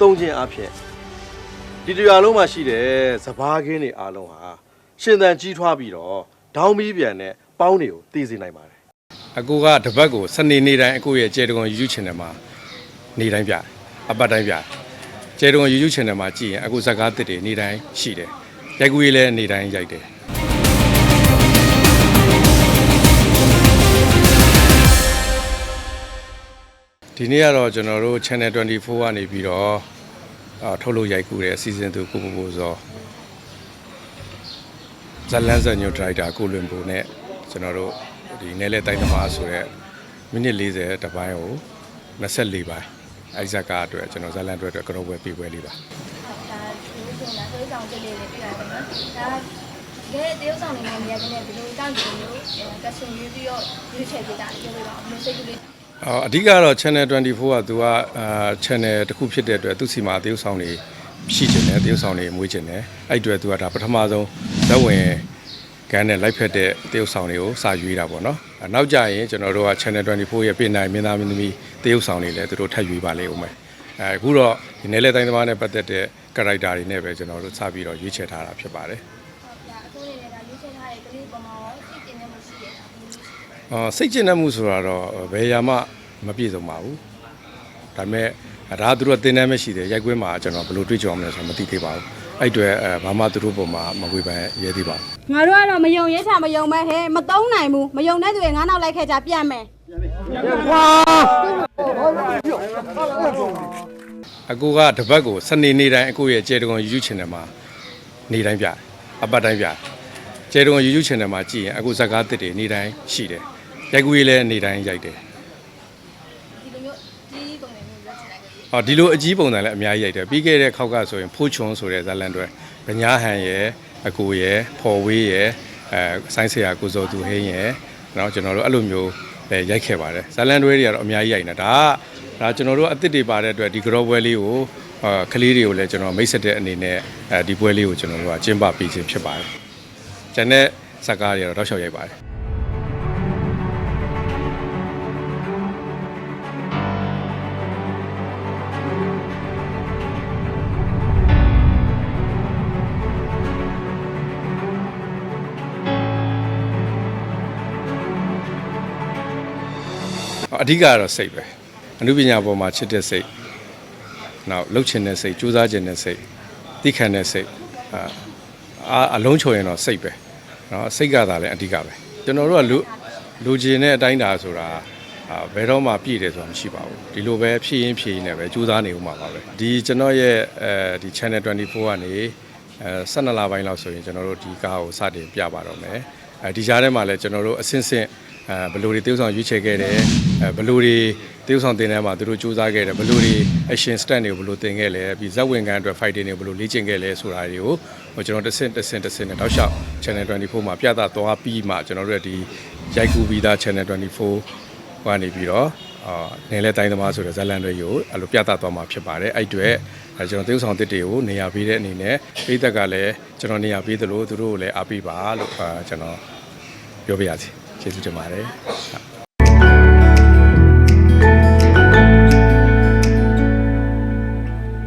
သုံးခြင်းအဖြစ်ဒီတရားလုံးမှာရှိတဲ့စဘာခင်းတွေအားလုံးဟာရှင်သန်ကြီးထွားပြီးတော့ဒေါင်းမီးပြန်နဲ့ပေါင်းတွေကိုတည်စေနိုင်ပါတယ်အကူကတပတ်ကိုစနေနေ့တိုင်းအကူရဲ့ကျဲတကွန် YouTube channel မှာနေတိုင်းပြတယ်အပတ်တိုင်းပြတယ်ကျဲတကွန် YouTube channel မှာကြည့်ရင်အကူဇက်ကားတစ်တွေနေတိုင်းရှိတယ်ရိုက်ကူရေးလည်းနေတိုင်းရိုက်တယ် ဒီနေ့ကတော့ကျွန်တော်တို့ channel 24ကနေပြီးတော့အာထုတ်လို့ရိုက်ကူတဲ့ season 2ကိုပူပူစောဇလန်ဇန်ညိုဒရိုက်တာကိုလွင်ပူနဲ့ကျွန်တော်တို့ဒီနယ်လေတိုင်းသမားဆိုတဲ့မိနစ်40တပိုင်းကို24ပိုင်းအဲ့ဇက်ကအတွက်ကျွန်တော်ဇလန်အတွက်အတွက်ကတော့ဝယ်ပြီးပွဲလေးပါဒါဒီလိုဆိုတာသွေးဆောင်ကြည့်လေးလေးပြရတယ်နော်ဒါကဲတရုပ်ဆောင်နေနေရတဲ့ဒီလိုတောက်ကြည့်လို့ကရှင်ရွေးပြီးတော့ရွေးချယ်ပေးတာပြောလို့တော့ဘယ်လိုစိတ်ကလေး အော်အဓိကတော့ channel 24ကသူကအာ channel တစ်ခုဖြစ်တဲ့အတွက်သူစီမှာတရုပ်ဆောင်တွေရှိကျင်တယ်တရုပ်ဆောင်တွေမွေးကျင်တယ်အဲ့အတွက်သူကဒါပထမဆုံးဇက်ဝင်ကန်းနဲ့လိုက်ဖက်တဲ့တရုပ်ဆောင်တွေကိုစာရွေးတာပေါ့နော်အနောက်ကြရင်ကျွန်တော်တို့က channel 24ရဲ့ပြင်နိုင်မင်းသားမင်းသမီးတရုပ်ဆောင်တွေလည်းသူတို့ထပ်ရွေးပါလေဦးမယ်အဲအခုတော့ဒီနယ်လေတိုင်းသမားနဲ့ပတ်သက်တဲ့ character တွေနဲ့ပဲကျွန်တော်တို့စပြီးတော့ရွေးချယ်ထားတာဖြစ်ပါတယ်ဟုတ်ဒါ အခုနေနေတာရွေးချယ်ထားတဲ့ကလေးပေါ်မှာရောစိတ်ကျင်နေမှုရှိတယ်အော်စိတ်ကျဉ်တတ်မှုဆိုတာတော့ဘယ်ရာမှမပြည့်စုံပါဘူးဒါပေမဲ့ဒါကသူတို့ကတင်တန်းမရှိတယ်ရိုက်ကွင်းမှာကျွန်တော်ဘယ်လိုတွေးကြအောင်လဲဆိုတော့မသိသေးပါဘူးအဲ့အတွေ့အဲဘာမှသူတို့ပုံမှာမဝေဖန်ရဲသေးပါဘူးငါတို့ကတော့မယုံရဲချာမယုံမဲဟဲမတုံးနိုင်ဘူးမယုံတဲ့သူတွေငါနောက်လိုက်ခဲ့ကြပြန်မယ်အကူကတပတ်ကိုစနေနေ့တိုင်းအကူရဲ့ကျဲတကွန် YouTube channel မှာနေတိုင်းပြတယ်အပတ်တိုင်းပြတယ်ကျဲတကွန် YouTube channel မှာကြည့်ရင်အကူဇက်ကားတစ်တွေနေတိုင်းရှိတယ် ရိုက်ကူရေးလည်းနေတိုင်းရိုက်တယ်ဒီလိုမျိုးကြီးပုံစံမျိုးရွေးချယ်လိုက်တယ်။အော်ဒီလိုအကြီးပုံစံလည်းအများကြီးရိုက်တယ်။ပြီးခဲ့တဲ့ခေါက်ကဆိုရင်ဖိုးချွန်ဆိုတဲ့ဇာတ်လန်တွေဗညာဟန်ရဲ့အကူရဲ့ဖော်ဝေးရဲ့အဲဆိုင်းဆရာကိုစောသူဟင်းရဲ့နော်ကျွန်တော်တို့အဲ့လိုမျိုးပဲရိုက်ခဲ့ပါတယ်။ဇာတ်လန်တွေတွေကတော့အများကြီးရိုက်နေတာ။ဒါကဒါကျွန်တော်တို့အစ်စ်တွေပါတဲ့အတွက်ဒီကရောပွဲလေးကိုအာကလေးတွေကိုလည်းကျွန်တော်မိတ်ဆက်တဲ့အနေနဲ့အဲဒီပွဲလေးကိုကျွန်တော်တို့ကကျင်းပပေးခြင်းဖြစ်ပါတယ်။ကျန်တဲ့ဇာတ်ကားတွေကတော့တောက်လျှောက်ရိုက်ပါတယ်။ အဓိကကတော့စိတ်ပဲအမှုပညာပေါ်မှာချစ်တဲ့စိတ်နောက်လှုပ်ချင်တဲ့စိတ်ကြိုးစားချင်တဲ့စိတ်သိခံတဲ့စိတ်အာအလုံးချုံရင်တော့စိတ်ပဲနော်စိတ်ကသာလည်းအဓိကပဲကျွန်တော်တို့ကလူလူကျင်တဲ့အတိုင်းဒါဆိုတာဘယ်တော့မှပြည့်တယ်ဆိုတာမရှိပါဘူးဒီလိုပဲဖြည့်ရင်းဖြည့်ရင်းနဲ့ပဲကြိုးစားနေဦးမှာပါပဲဒီကျွန်တော်ရဲ့အဲဒီ channel 24ကနေအဲ12လပိုင်းလောက်ဆိုရင်ကျွန်တော်တို့ဒီကားကိုစတင်ပြပါတော့မယ်အဲဒီကြားထဲမှာလည်းကျွန်တော်တို့အဆင့်ဆင့်အဲဘယ်လိုတွေတိုးဆောင်ရွေးချယ်ခဲ့တယ် ဘယ်လိုတွေတည်ဥဆောင်တင်တဲ့မှာသူတို့စူးစမ်းခဲ့တယ်ဘယ်လိုတွေ action stand တွေဘယ်လိုတင်ခဲ့လဲပြီးဇက်ဝင်ကန်အတွက် fighting တွေဘယ်လိုလေ့ကျင့်ခဲ့လဲဆိုတာတွေကိုဟိုကျွန်တော်တစ်ဆင့်တစ်ဆင့်တစ်ဆင့်နဲ့တောက်လျှောက် channel 24မှာပြသသွားပြီးမှကျွန်တော်တို့ရဲ့ဒီရိုက်ကူပြီးသား channel 24ကနေပြီးတော့အာနေလဲတိုင်းသမားဆိုတဲ့ဇက်လန်တွေကိုအဲ့လိုပြသသွားမှာဖြစ်ပါတယ်အဲ့အတွေ့အဲကျွန်တော်တည်ဥဆောင်တစ်တွေကိုနေရာပေးတဲ့အနေနဲ့ပြည်သက်ကလည်းကျွန်တော်နေရာပေးသလိုသူတို့ကိုလည်းအားပေးပါလို့အာကျွန်တော်ပြောပြရစီကျေးဇူးတင်ပါတယ်ဟုတ်